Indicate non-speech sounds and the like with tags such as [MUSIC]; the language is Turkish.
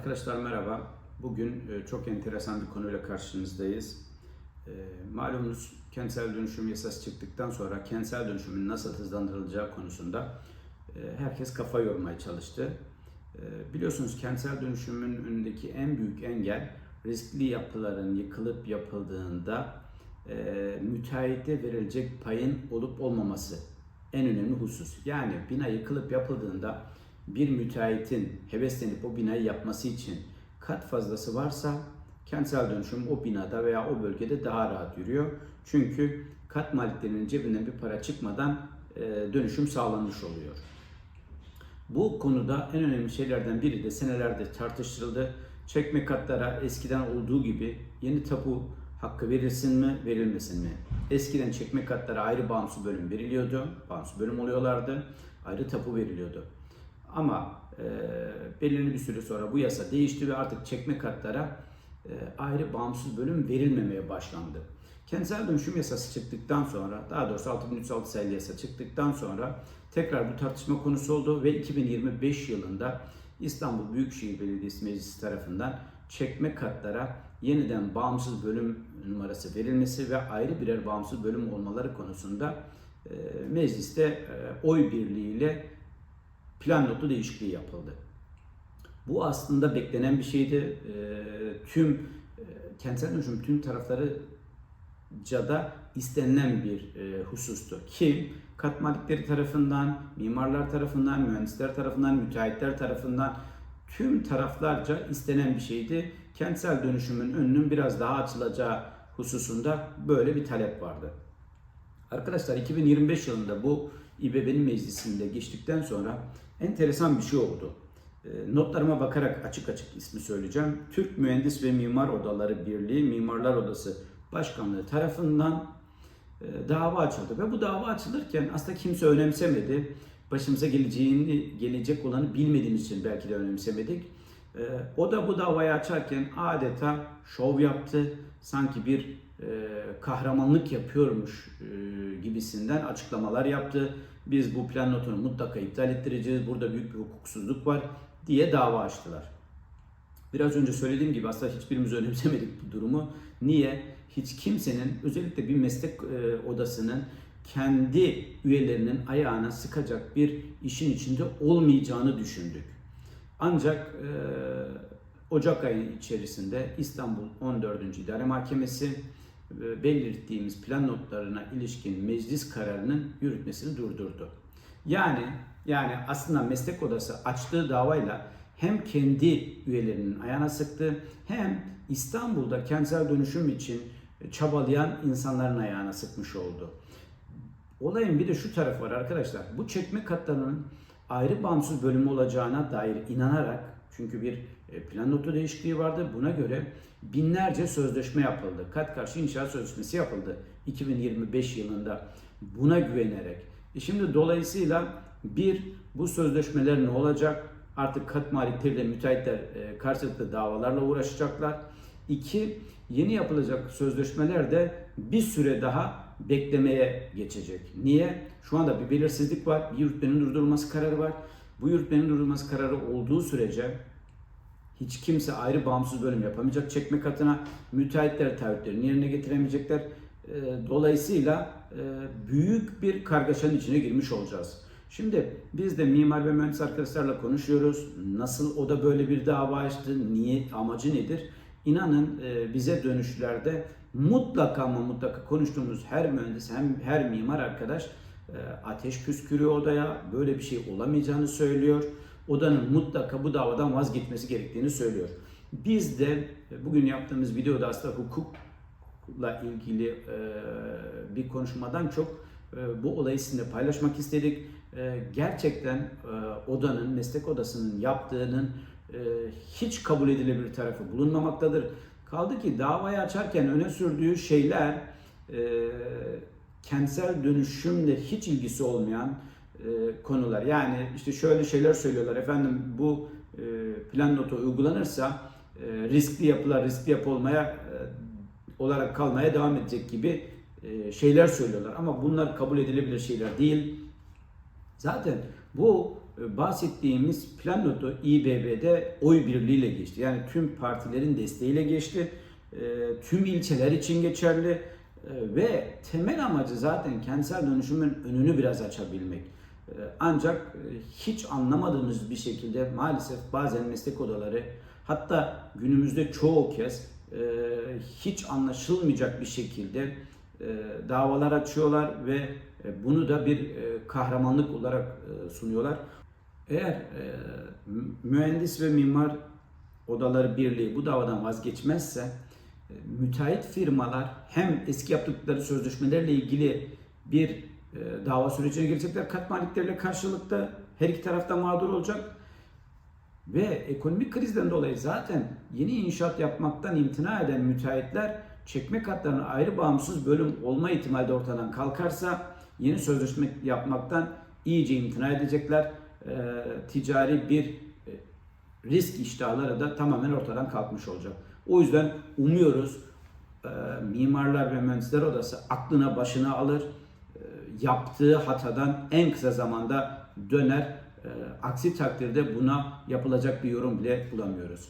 Arkadaşlar merhaba. Bugün e, çok enteresan bir konuyla karşınızdayız. E, Malumunuz kentsel dönüşüm yasası çıktıktan sonra kentsel dönüşümün nasıl hızlandırılacağı konusunda e, herkes kafa yormaya çalıştı. Biliyorsunuz kentsel dönüşümün önündeki en büyük engel riskli yapıların yıkılıp yapıldığında müteahhite verilecek payın olup olmaması en önemli husus. Yani bina yıkılıp yapıldığında bir müteahhitin heveslenip o binayı yapması için kat fazlası varsa kentsel dönüşüm o binada veya o bölgede daha rahat yürüyor. Çünkü kat maliklerinin cebinden bir para çıkmadan e, dönüşüm sağlanmış oluyor. Bu konuda en önemli şeylerden biri de senelerde tartıştırıldı. Çekme katlara eskiden olduğu gibi yeni tapu hakkı verilsin mi, verilmesin mi? Eskiden çekme katlara ayrı bağımsız bölüm veriliyordu. Bağımsız bölüm oluyorlardı. Ayrı tapu veriliyordu. Ama e, belirli bir süre sonra bu yasa değişti ve artık çekme katlara e, ayrı bağımsız bölüm verilmemeye başlandı. Kentsel dönüşüm yasası çıktıktan sonra, daha doğrusu 6306 sayılı yasa çıktıktan sonra tekrar bu tartışma konusu oldu ve 2025 yılında İstanbul Büyükşehir Belediyesi Meclisi tarafından çekme katlara yeniden bağımsız bölüm numarası verilmesi ve ayrı birer bağımsız bölüm olmaları konusunda e, mecliste e, oy birliğiyle plan notu değişikliği yapıldı. Bu aslında beklenen bir şeydi. E, tüm e, kentsel dönüşüm tüm tarafları da istenilen bir e, husustu. Ki kat malikleri tarafından, mimarlar tarafından, mühendisler tarafından, müteahhitler tarafından tüm taraflarca istenen bir şeydi. Kentsel dönüşümün önünün biraz daha açılacağı hususunda böyle bir talep vardı. Arkadaşlar 2025 yılında bu İBB'nin meclisinde geçtikten sonra enteresan bir şey oldu. E, Notlarıma bakarak açık açık ismi söyleyeceğim. Türk Mühendis ve Mimar Odaları Birliği Mimarlar Odası Başkanlığı tarafından e, dava açıldı ve bu dava açılırken aslında kimse önemsemedi. Başımıza geleceğini gelecek olanı bilmediğimiz için belki de önemsemedik. E, O da bu davayı açarken adeta şov yaptı. Sanki bir kahramanlık yapıyormuş e, gibisinden açıklamalar yaptı. Biz bu plan notunu mutlaka iptal ettireceğiz. Burada büyük bir hukuksuzluk var diye dava açtılar. Biraz önce söylediğim gibi aslında hiçbirimiz [LAUGHS] önemsemedik bu durumu. Niye? Hiç kimsenin özellikle bir meslek e, odasının kendi üyelerinin ayağına sıkacak bir işin içinde olmayacağını düşündük. Ancak e, Ocak ayı içerisinde İstanbul 14. İdare Mahkemesi e, belirttiğimiz plan notlarına ilişkin meclis kararının yürütmesini durdurdu. Yani yani aslında meslek odası açtığı davayla hem kendi üyelerinin ayağına sıktı hem İstanbul'da kentsel dönüşüm için çabalayan insanların ayağına sıkmış oldu. Olayın bir de şu tarafı var arkadaşlar. Bu çekme katlarının ayrı bağımsız bölümü olacağına dair inanarak çünkü bir e, plan notu değişikliği vardı. Buna göre binlerce sözleşme yapıldı. Kat karşı inşaat sözleşmesi yapıldı 2025 yılında. Buna güvenerek. E şimdi dolayısıyla bir bu sözleşmeler ne olacak? Artık kat malikleriyle müteahhitler e, karşılıklı davalarla uğraşacaklar. İki, yeni yapılacak sözleşmeler de bir süre daha beklemeye geçecek. Niye? Şu anda bir belirsizlik var. Bir yürütmenin durdurulması kararı var. Bu yürütmenin durdurulması kararı olduğu sürece hiç kimse ayrı bağımsız bölüm yapamayacak çekme katına. Müteahhitler taahhütlerini yerine getiremeyecekler. E, Dolayısıyla e, büyük bir kargaşanın içine girmiş olacağız. Şimdi biz de mimar ve mühendis arkadaşlarla konuşuyoruz. Nasıl o da böyle bir dava açtı? Niye? Amacı nedir? İnanın e, bize dönüşlerde mutlaka ama mutlaka konuştuğumuz her mühendis hem her mimar arkadaş ateş püskürüyor odaya. Böyle bir şey olamayacağını söylüyor. Odanın mutlaka bu davadan vazgeçmesi gerektiğini söylüyor. Biz de e, bugün yaptığımız videoda aslında hukukla ilgili e, bir konuşmadan çok e, bu olayı sizinle paylaşmak istedik. Gerçekten odanın, meslek odasının yaptığının hiç kabul edilebilir tarafı bulunmamaktadır. Kaldı ki davayı açarken öne sürdüğü şeyler kentsel dönüşümle hiç ilgisi olmayan e, konular. Yani işte şöyle şeyler söylüyorlar. Efendim bu e, plan notu uygulanırsa e, riskli yapılar riskli yapı olmaya e, olarak kalmaya devam edecek gibi e, şeyler söylüyorlar. Ama bunlar kabul edilebilir şeyler değil. Zaten bu e, bahsettiğimiz plan notu İBB'de oy birliğiyle geçti. Yani tüm partilerin desteğiyle geçti. E, Tüm ilçeler için geçerli ve temel amacı zaten kentsel dönüşümün önünü biraz açabilmek. E, Ancak e, hiç anlamadığımız bir şekilde maalesef bazen meslek odaları hatta günümüzde çoğu kez e, hiç anlaşılmayacak bir şekilde e, davalar açıyorlar ve bunu da bir kahramanlık olarak sunuyorlar. Eğer mü- mühendis ve mimar odaları birliği bu davadan vazgeçmezse müteahhit firmalar hem eski yaptıkları sözleşmelerle ilgili bir e, dava sürecine girecekler. Kat malikleriyle karşılıklı her iki tarafta mağdur olacak. Ve ekonomik krizden dolayı zaten yeni inşaat yapmaktan imtina eden müteahhitler çekme katlarının ayrı bağımsız bölüm olma ihtimali de ortadan kalkarsa yeni sözleşme yapmaktan iyice imtina edecekler. Ee, ticari bir e, risk iştahları da tamamen ortadan kalkmış olacak. O yüzden umuyoruz e, Mimarlar ve Mühendisler Odası aklına başına alır, e, yaptığı hatadan en kısa zamanda döner. E, aksi takdirde buna yapılacak bir yorum bile bulamıyoruz.